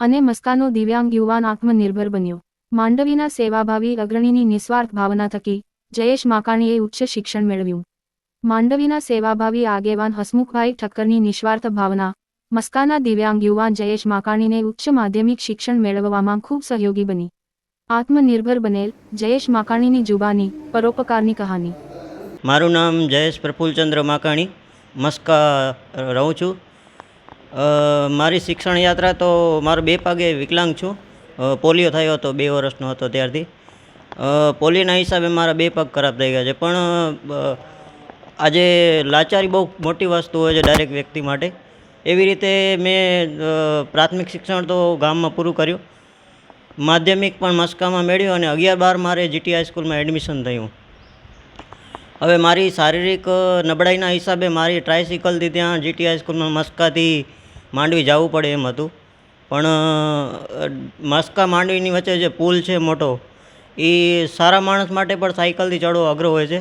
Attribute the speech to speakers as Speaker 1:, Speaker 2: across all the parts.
Speaker 1: અને મસ્કાનો દિવ્યાંગ યુવાન આત્મનિર્ભર બન્યો. માંડવીના સેવાભાવી અગ્રણીની નિસ્વાર્થ ભાવના થકી જયેશ માકાણીએ ઉચ્ચ શિક્ષણ મેળવ્યું. માંડવીના સેવાભાવી આગેવાન હસમુખભાઈ ઠક્કરની નિસ્વાર્થ ભાવના, મસ્કાના દિવ્યાંગ યુવાન જયેશ માકાણીને ઉચ્ચ માધ્યમિક શિક્ષણ મેળવવામાં ખૂબ સહયોગી બની. આત્મનિર્ભર બનેલ જયેશ માકાણીની જુબાની, પરોપકારની કહાની.
Speaker 2: મારું નામ જયેશ પ્રફુલચંદ્ર માકાણી, મસ્કા રહું છું. મારી શિક્ષણ યાત્રા તો મારો બે પગે વિકલાંગ છું. પોલિયો થયો હતો બે વર્ષનો હતો ત્યારથી. પોલિયોના હિસાબે મારા બે પગ ખરાબ થઈ ગયા છે. પણ આજે લાચારી બહુ મોટી વસ્તુ હોય છે ડાયરેક્ટ વ્યક્તિ માટે. એવી રીતે મેં પ્રાથમિક શિક્ષણ તો ગામમાં પૂરું કર્યું. માધ્યમિક પણ મસ્કામાં મેળવ્યું અને અગિયાર બાર મારે જીટી હાઈસ્કૂલમાં એડમિશન થયું. હવે મારી શારીરિક નબળાઈના હિસાબે મારી ટ્રાયસિકલથી ત્યાં જીટી હાઈસ્કૂલમાં મસ્કાથી માંડવી જવું પડે એમ હતું. પણ મસ્કા માંડવીની વચ્ચે જે પુલ છે મોટો એ સારા માણસ માટે પણ સાયકલથી ચડવો અઘરો હોય છે.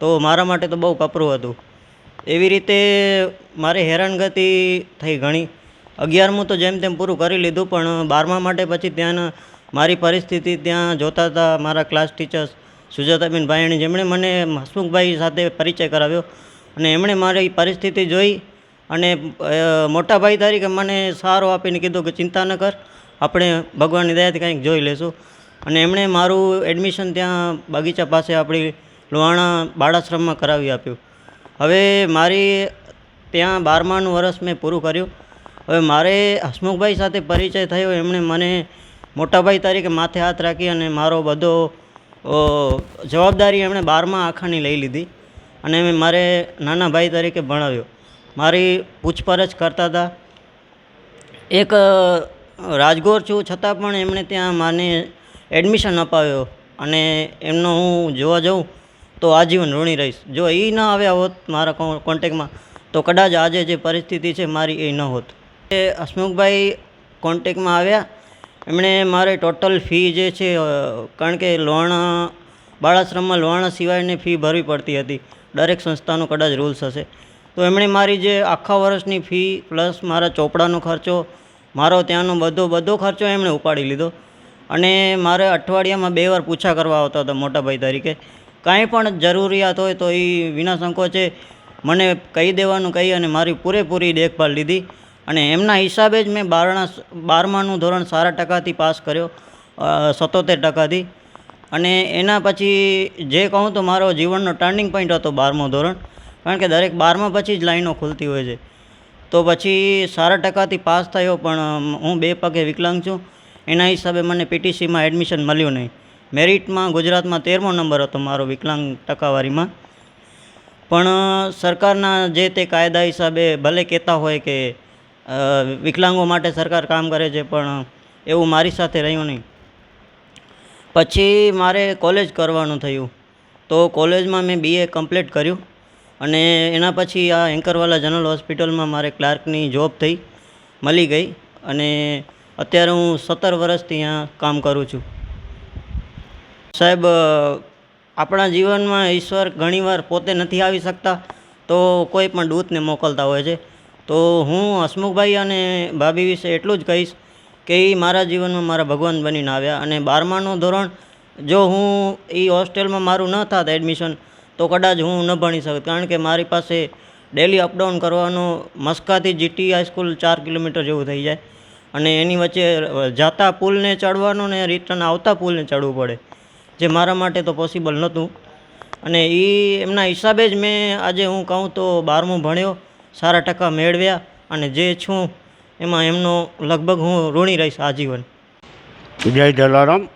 Speaker 2: તો મારા માટે તો બહુ કપરું હતું. એવી રીતે મારે હેરાનગતિ થઈ ઘણી. અગિયારમું તો જેમ તેમ પૂરું કરી લીધું, પણ બારમા માટે પછી ત્યાંના મારી પરિસ્થિતિ ત્યાં જોતા હતા મારા ક્લાસ ટીચર્સ સુજાતાબેન ભાયાણી જેમણે મને હસમુખભાઈ સાથે પરિચય કરાવ્યો. અને એમણે મારી પરિસ્થિતિ જોઈ અને મોટા ભાઈ તરીકે મને સહારો આપીને કીધું કે ચિંતા ન કર, આપણે ભગવાનની દયાથી કંઈક જોઈ લેશું. અને એમણે મારું એડમિશન ત્યાં બગીચા પાસે આપણી લોહાણા બાળાશ્રમમાં કરાવી આપ્યું. હવે મારી ત્યાં બારમાનું વર્ષ મેં પૂરું કર્યું. હવે મારે હસમુખભાઈ સાથે પરિચય થયો એમણે મને મોટાભાઈ તરીકે માથે હાથ રાખી અને મારો બધો જવાબદારી એમણે બારમા આખાની લઈ લીધી. અને મારે નાના ભાઈ તરીકે ભણાવ્યો. મારી પૂછપરછ કરતા હતા. એક રાજગોર છું, છતાં પણ એમણે ત્યાં મને એડમિશન અપાવ્યો અને એમનો હું જોવા જાઉં તો આજીવન ઋણી રહીશ. જો એ ન આવ્યા હોત મારા કોન્ટેકમાં તો કદાચ આજે જે પરિસ્થિતિ છે મારી એ ન હોત. એ હસમુખભાઈ કોન્ટેકમાં આવ્યા. એમણે મારે ટોટલ ફી જે છે કારણ કે લોહાણા બાળાશ્રમમાં લોહાણા સિવાયની ફી ભરવી પડતી હતી. દરેક સંસ્થાનો કદાચ રૂલ્સ હશે. તો એમણે મારી જે આખા વર્ષની ફી પ્લસ મારા ચોપડાનો ખર્ચો, મારો ત્યાંનો બધો બધો ખર્ચો એમણે ઉપાડી લીધો. અને મારે અઠવાડિયામાં બે વાર પૂછા કરવા આવતા હતા મોટાભાઈ તરીકે, કાંઈ પણ જરૂરિયાત હોય તો એ વિના સંકોચે મને કહી દેવાનું, કહી અને મારી પૂરેપૂરી દેખભાળ લીધી. અને એમના હિસાબે જ મેં બારણા, બારમાનું ધોરણ સારા ટકાથી પાસ કર્યો સત્તોતેર ટકાથી. અને એના પછી જે કહું તો મારો જીવનનો ટર્નિંગ પોઈન્ટ હતો બારમો ધોરણ. કારણ કે દરેક બારમા પછી જ લાઈનો ખુલતી હોય છે. તો પછી સારા ટકાથી પાસ થયો પણ હું બે પગે વિકલાંગ છું. એના હિસાબે મને પીટીસીમાં એડમિશન મળ્યું નહીં. મેરિટમાં ગુજરાતમાં તેરમો નંબર હતો મારો વિકલાંગ ટકાવારીમાં. પણ સરકારના જે તે કાયદા હિસાબે ભલે કહેતા હોય કે વિકલાંગો માટે સરકાર કામ કરે છે, પણ એવું મારી સાથે રહ્યું નહીં. પછી મારે કોલેજ કરવાનું થયું. તો કોલેજમાં મેં બીએ કમ્પ્લીટ કર્યું. અને એના પછી આ એન્કરવાલા જનરલ હોસ્પિટલમાં મારે ક્લાર્કની જોબ થઈ, મળી ગઈ અને અત્યારે હું સત્તર વર્ષથી અહીંયા કામ કરું છું. સાહેબ આપણા જીવનમાં ઈશ્વર ઘણીવાર પોતે નથી આવી શકતા, તો કોઈ પણ દૂતને મોકલતા હોય છે. તો હું હસમુખભાઈ અને ભાભી વિશે એટલું જ કહીશ કે એ મારા જીવનમાં મારા ભગવાન બનીને આવ્યા અને બારમાનું ધોરણ જો હું એ હોસ્ટેલમાં મારું ન થાત એડમિશન તો કદાચ હું ન ભણી શકત કારણ કે મારી પાસે ડેલી અપડાઉન કરવાનો મસ્કાથી જીટી હાઈસ્કૂલ ચાર કિલોમીટર જેવું થઈ જાય. અને એની વચ્ચે જાતા પુલને ચડવાનું ને રિટર્ન આવતા પુલને ચડવું પડે, જે મારા માટે તો પોસિબલ નહોતું. અને એ એમના હિસાબે જ મેં આજે હું કહું તો બારમું ભણ્યો, સારા ટકા મેળવ્યા અને જે છું એમાં એમનો લગભગ હું ઋણી રહીશ આજીવન.
Speaker 3: જય જલારામ.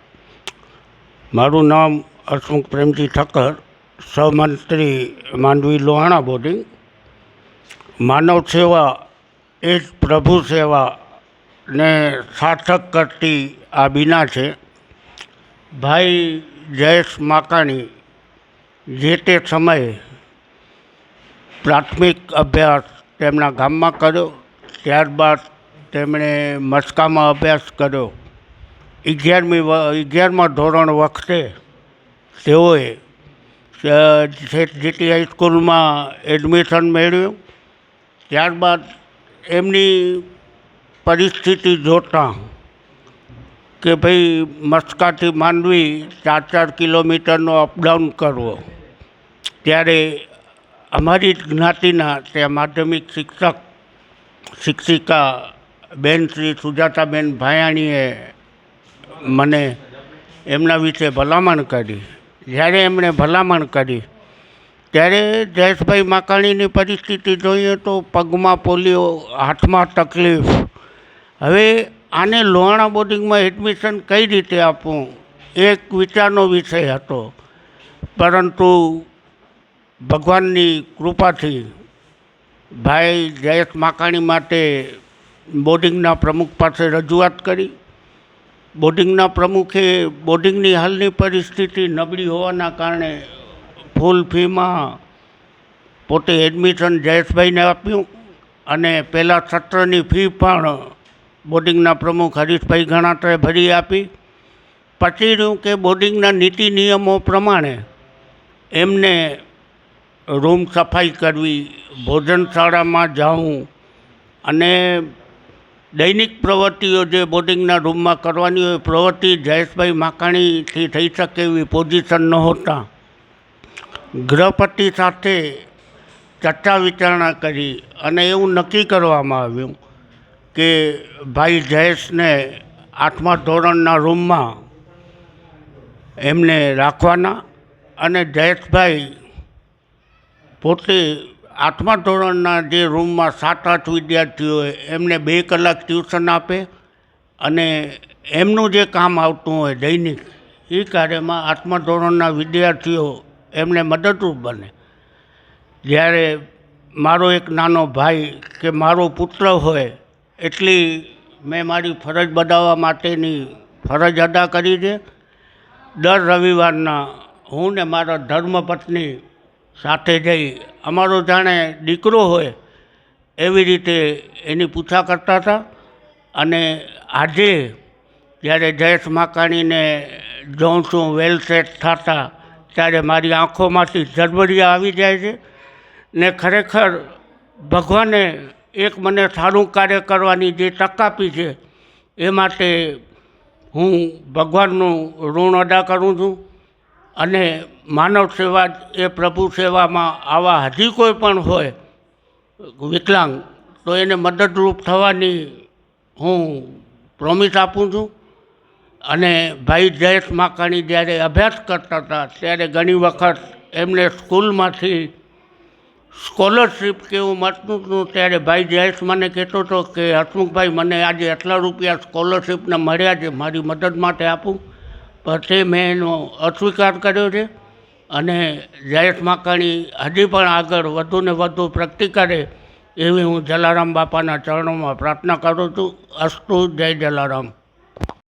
Speaker 3: મારું નામ હસમુખ પ્રેમજી ઠક્કર. સહમંત્રી માંડવી લોહાણા બોર્ડિંગ, માનવ સેવા એ જ પ્રભુ સેવા ને સાર્થક કરતી આ બીના છે. ભાઈ જયેશ માકાણી જે તે સમયે પ્રાથમિક અભ્યાસ તેમના ગામમાં કર્યો, ત્યારબાદ તેમણે મસ્કામાં અભ્યાસ કર્યો. અગિયારમી અગિયારમા ધોરણ વખતે તેઓએ જીટી હાઈસ્કૂલમાં એડમિશન મેળવ્યું, ત્યારબાદ એમની પરિસ્થિતિ જોતાં કે ભાઈ મસ્કાથી માંડવી ચાર ચાર કિલોમીટરનો અપડાઉન કરવો. ત્યારે અમારી જ્ઞાતિના ત્યાં માધ્યમિક શિક્ષક શિક્ષિકા બેન શ્રી સુજાતાબેન ભાયાણીએ મને એમના વિશે ભલામણ કરી. જ્યારે એમણે ભલામણ કરી, ત્યારે જયેશભાઈ માકાણીની પરિસ્થિતિ જોઈએ તો પગમાં પોલિયો, હાથમાં તકલીફ. હવે આને લોહાણા બોર્ડિંગમાં એડમિશન કઈ રીતે આપવું? એક વિચારનો વિષય હતો. પરંતુ ભગવાનની કૃપાથી ભાઈ જયેશ માકાણી માટે બોર્ડિંગના પ્રમુખ પાસે રજૂઆત કરી. બોર્ડિંગના પ્રમુખે બોર્ડિંગની હાલની પરિસ્થિતિ નબળી હોવાના કારણે ફૂલ ફીમાં પોતે એડમિશન જયેશભાઈને આપ્યું અને પહેલાં સત્રની ફી પણ બોર્ડિંગના પ્રમુખ હરીશભાઈ ગણાત્રે ભરી આપી. પછી રહ્યું કે બોર્ડિંગના નીતિ નિયમો પ્રમાણે એમને રૂમ સફાઈ કરવી, ભોજનશાળામાં જવું અને દૈનિક પ્રવૃત્તિઓ જે બોર્ડિંગના રૂમમાં કરવાની હોય, પ્રવૃત્તિ જયેશભાઈ માકાણીથી થઈ શકે એવી પોઝિશન નહોતા. ગૃહપતિ સાથે ચર્ચા વિચારણા કરી અને એવું નક્કી કરવામાં આવ્યું કે ભાઈ જયેશને આઠમા ધોરણના રૂમમાં એમને રાખવાના અને જયેશભાઈ પોતે આઠમા ધોરણના જે રૂમમાં સાત આઠ વિદ્યાર્થીઓ હોય, એમને બે કલાક ટ્યુશન આપે અને એમનું જે કામ આવતું હોય દૈનિક, એ કાર્યમાં આઠમા ધોરણના વિદ્યાર્થીઓ એમને મદદરૂપ બને. જ્યારે મારો એક નાનો ભાઈ કે મારો પુત્ર હોય, એટલી મેં મારી ફરજ બજાવવા માટેની ફરજ અદા કરી છે. દર રવિવારના હું ને મારા ધર્મપત્ની સાથે જઈ અમારો જાણે દીકરો હોય એવી રીતે એની પૂછા કરતા હતા. અને આજે જ્યારે જયેશ માકાણીને જોઉં છું વેલ સેટ થતા, ત્યારે મારી આંખોમાંથી ઝરબરિયા આવી જાય છે. ને ખરેખર ભગવાને એક મને સારું કાર્ય કરવાની જે તક આપી છે, એ માટે હું ભગવાનનું ઋણ અદા કરું છું. અને માનવ સેવા એ પ્રભુ સેવામાં આવા હજી કોઈ પણ હોય વિકલાંગ, તો એને મદદરૂપ થવાની હું પ્રોમિસ આપું છું. અને ભાઈ જયેશ માકાણી જ્યારે અભ્યાસ કરતા હતા, ત્યારે ઘણી વખત એમને સ્કૂલમાંથી સ્કોલરશીપ કે એવું મળતું હતું, ત્યારે ભાઈ જયેશ મને કહેતો હતો કે, હસમુખભાઈ, મને આજે આટલા રૂપિયા સ્કોલરશીપના મળ્યા છે, મારી મદદ માટે આપું. પછી મેં એનો અસ્વીકાર કર્યો છે અને જયેશ માકાણી હજી પણ આગળ વધુ ને વધુ પ્રગતિ કરે એવી હું જલારામ બાપાના ચરણોમાં પ્રાર્થના કરું છું. અસ્તુ જય જલારામ.